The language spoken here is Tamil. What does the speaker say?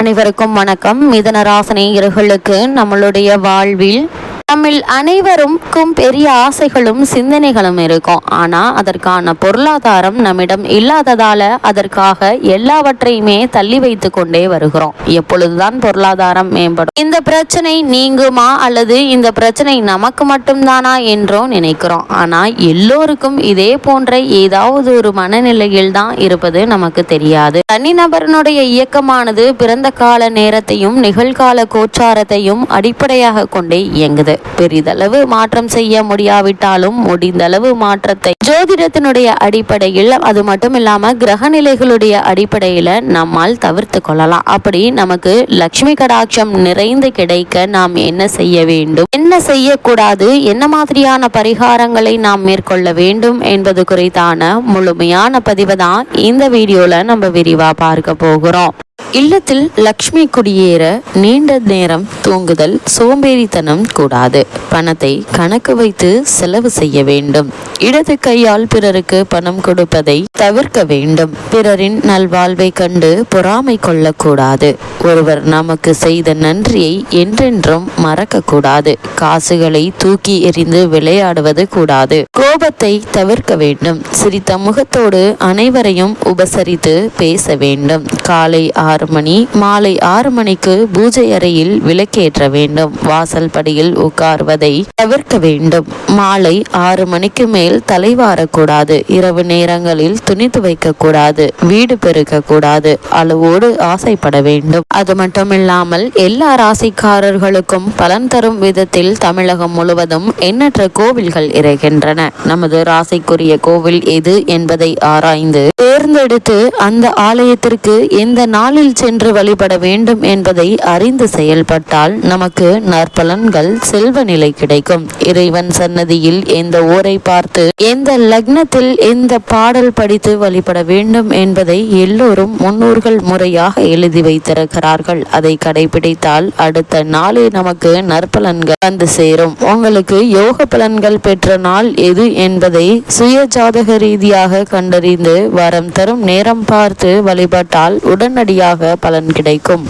அனைவருக்கும் வணக்கம். மிதன ராசனையர்களுக்கு நம்மளுடைய வாழ்வில் நம்மில் அனைவருக்கும் பெரிய ஆசைகளும் சிந்தனைகளும் இருக்கும். ஆனால் அதற்கான பொருளாதாரம் நம்மிடம் இல்லாததால அதற்காக எல்லாவற்றையுமே தள்ளி வைத்து கொண்டே வருகிறோம். எப்பொழுதுதான் பொருளாதாரம் மேம்படும். இந்த பிரச்சனை நீங்குமா அல்லது இந்த பிரச்சனை நமக்கு மட்டும்தானா என்றோ நினைக்கிறோம். ஆனால் எல்லோருக்கும் இதே போன்ற ஏதாவது ஒரு மனநிலையில் தான் இருப்பது நமக்கு தெரியாது. தனிநபரனுடைய இயக்கமானது பிறந்த கால நேரத்தையும் நிகழ்கால கோச்சாரத்தையும் அடிப்படையாக கொண்டே இயங்குது. பெரிதளவு மாற்றம் செய்ய முடியாவிட்டாலும் முடிந்தளவு மாற்றத்தை ஜோதிடத்தினுடைய அடிப்படையில் அது மட்டும் இல்லாம கிரக நிலைகளுடைய அடிப்படையில நம்மால் தவிர்த்து கொள்ளலாம். அப்படி நமக்கு லட்சுமி கடாட்சம் நிறைந்து கிடைக்க நாம் என்ன செய்ய வேண்டும்? என்ன செய்யக்கூடாது? என்ன மாதிரியான பரிகாரங்களை நாம் மேற்கொள்ள வேண்டும் என்பது குறித்தான முழுமையான பதிவு தான் இந்த வீடியோல நம்ம விரிவா பார்க்க போகிறோம். இல்லத்தில் லக்ஷ்மி குடியேற நீண்ட நேரம் தூங்குதல் சோம்பேறித்தனம் கூடாது. பணத்தை கணக்கு வைத்து செலவு செய்ய வேண்டும். இடது கையால் பிறருக்கு பணம் கொடுப்பதை தவிர்க்க வேண்டும். பிறரின் நல்வாழ்வை கண்டு பொறாமை கொள்ளக்கூடாது. ஒருவர் நமக்கு செய்த நன்றியை என்றென்றும் மறக்க கூடாது காசுகளை தூக்கி எறிந்து விளையாடுவது கூடாது. கோபத்தை தவிர்க்க வேண்டும். சிரித்த முகத்தோடு அனைவரையும் உபசரித்து பேச வேண்டும். காலை ஆறு மணி. மாலை ஆறு மணிக்கு பூஜை அறையில் விளக்கேற்ற வேண்டும். வாசல் படியில் உட்கார்வதை தவிர்க்க வேண்டும். மாலை ஆறு மணிக்கு மேல் தலைவாரக்கூடாது இரவு நேரங்களில் துணி துவைக்க கூடாது வீடு பெருக்க கூடாது அளவோடு ஆசைப்பட வேண்டும். அது மட்டுமில்லாமல் எல்லா ராசிக்காரர்களுக்கும் பலன் தரும் விதத்தில் தமிழகம் முழுவதும் எண்ணற்ற கோவில்கள் இருக்கின்றன நமது ராசிக்குரிய கோவில் எது என்பதை ஆராய்ந்து தேர்ந்தெடுத்து அந்த ஆலயத்திற்கு எந்த நாளில் சென்று வழிபட வேண்டும் என்பதை அறிந்து செயல்பட்டால் நமக்கு நற்பலன்கள் செல்வ நிலை கிடைக்கும். இறைவன் சன்னதியில் எந்த ஊரை பார்த்து எந்த லக்னத்தில் எந்த பாடல் படித்து வழிபட வேண்டும் என்பதை எல்லோரும் முன்னோர்கள் முறையாக எழுதி வைத்திருக்கிறார்கள். அதை கடைபிடித்தால் அடுத்த நாளே நமக்கு நற்பலன்கள் வந்து சேரும். உங்களுக்கு யோக பலன்கள் பெற்ற நாள் எது என்பதை சுய ஜாதக ரீதியாக கண்டறிந்து வரம் தரும் நேரம் பார்த்து வழிபட்டால் உடனடியாக பலன் கிடைக்கும்.